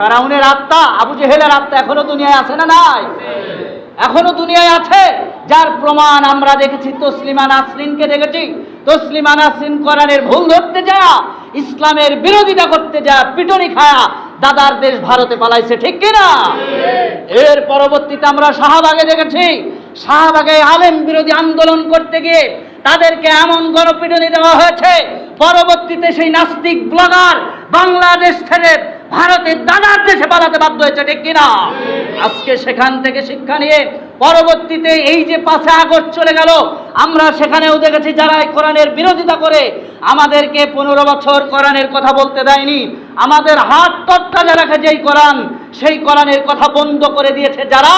ফেরাউনের আত্মা, আবু জেহেলের আত্মা এখনও দুনিয়ায় আছে না নাই? এখনও দুনিয়ায় আছে। যার প্রমাণ আমরা দেখেছি, তসলিমা নাসরিনকে দেখেছি। তসলিমা নাসরিন কোরআনের ভুল ধরতে যা, ইসলামের বিরোধিতা করতে যা, পিটনি খায়া দাদার দেশ ভারতে পালাইছে, ঠিক কিনা এর পরবর্তীতে আমরা শাহবাগে দেখেছি। শাহবাগে আলেম বিরোধী আন্দোলন করতে গিয়ে তাদেরকে এমন গণপিটনি দেওয়া হয়েছে। পরবর্তীতে সেই নাস্তিক ব্লগার বাংলাদেশ ছেড়ে ভারতের দাদার দেশে পালাতে বাধ্য হয়েছে, ঠিক কিনা? আজকে সেখান থেকে শিক্ষা নিয়ে পরবর্তীতে এই যে পাঁচে আগস্ট চলে গেল, আমরা সেখানেও দেখেছি যারা কোরআনের বিরোধিতা করে, আমাদেরকে পনেরো বছর কোরআনের কথা বলতে দেয়নি। আমাদের হাত তত্ত্বাজা রাখে যেই কোরআন, সেই কোরআনের কথা বন্ধ করে দিয়েছে যারা,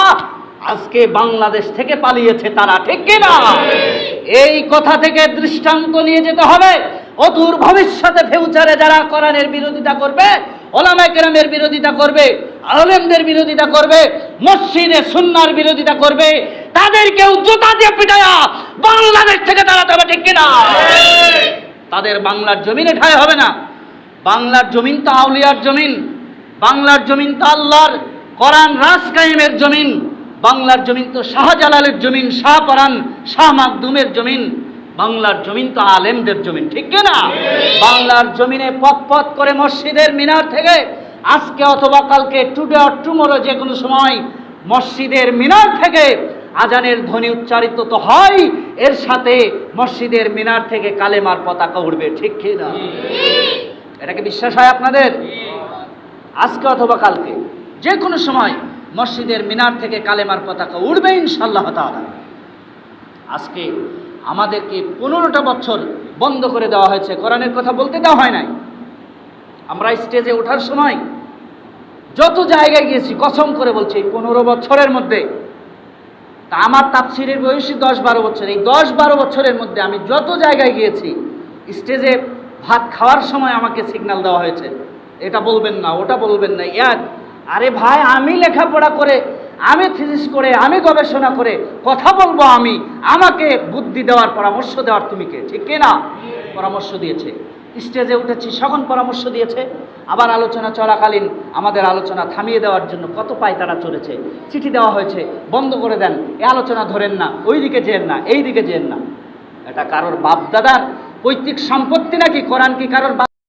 আজকে বাংলাদেশ থেকে পালিয়েছে তারা, ঠিক কিনা? এই কথা থেকে দৃষ্টান্ত নিয়ে যেতে হবে। অদূর ভবিষ্যতে ফিউচারে যারা কোরআনের বিরোধিতা করবে ওলামা কেরামের বিরোধিতা করবে, আলেমদের বিরোধিতা করবে, মসজিদে সুন্নার বিরোধিতা করবে, তাদেরকেও জুতা দিয়ে পিটায়া বাংলাদেশ থেকে তাড়াতে হবে, ঠিক কিনা তাদের বাংলার জমিনে ঠায় হবে না। বাংলার জমিন তো আউলিয়ার জমিন, বাংলার জমিন তো আল্লাহর করান রাজ কায়েমের জমিন, বাংলার জমিন তো শাহজালালের জমিন শাহপরান শাহ মাকদুমের জমিন বাংলার জমিন তো আলেমদের জমিন, ঠিক না? বাংলার জমিনে পথ পথ করে মসজিদের মিনার থেকে আজকে অথবা কালকে টুডে অর টুমোরো যে কোনো সময় মসজিদের মিনার থেকে আজানের ধ্বনি উচ্চারিত তো হয়, এর সাথে মসজিদের মিনার থেকে কালেমার পতাকা উঠবে ঠিক না? এটাকে বিশ্বাস হয় আপনাদের? আজকে অথবা কালকে যে কোনো সময় মসজিদের মিনার থেকে কালেমার পতাকা উঠবে ইনশাল্লাহ তাআলা। আজকে আমাদেরকে পনেরোটা বছর বন্ধ করে দেওয়া হয়েছে। কোরআনের কথা বলতে দেওয়া হয় নাই। আমরা স্টেজে ওঠার সময় যত জায়গায় গিয়েছি, কসম করে বলছি, এই পনেরো বছরের মধ্যে, তা আমার তাপসিরের বয়সী দশ বারো বছর, এই দশ বারো বছরের মধ্যে আমি যত জায়গায় গিয়েছি স্টেজে ভাত খাওয়ার সময় আমাকে সিগন্যাল দেওয়া হয়েছে। এটা বলবেন না, ওটা বলবেন না। এক আরে ভাই, আমি লেখাপড়া করে আমি থিসিস করে, আমি গবেষণা করে কথা বলব আমি। আমাকে বুদ্ধি দেওয়ার পরামর্শ দেওয়ার তুমি কে? ঠিক না পরামর্শ দিয়েছে। স্টেজে উঠেছি সখন পরামর্শ দিয়েছে। আবার আলোচনা চলাকালীন আমাদের আলোচনা থামিয়ে দেওয়ার জন্য কত পায় তারা চলেছে। চিঠি দেওয়া হয়েছে, বন্ধ করে দেন। এ আলোচনা ধরেন না ওই দিকে যেন না এই দিকে যেন না। এটা কারোর বাপ দাদার পৈতৃক সম্পত্তি নাকি? কোরআন কি কারোর বাপ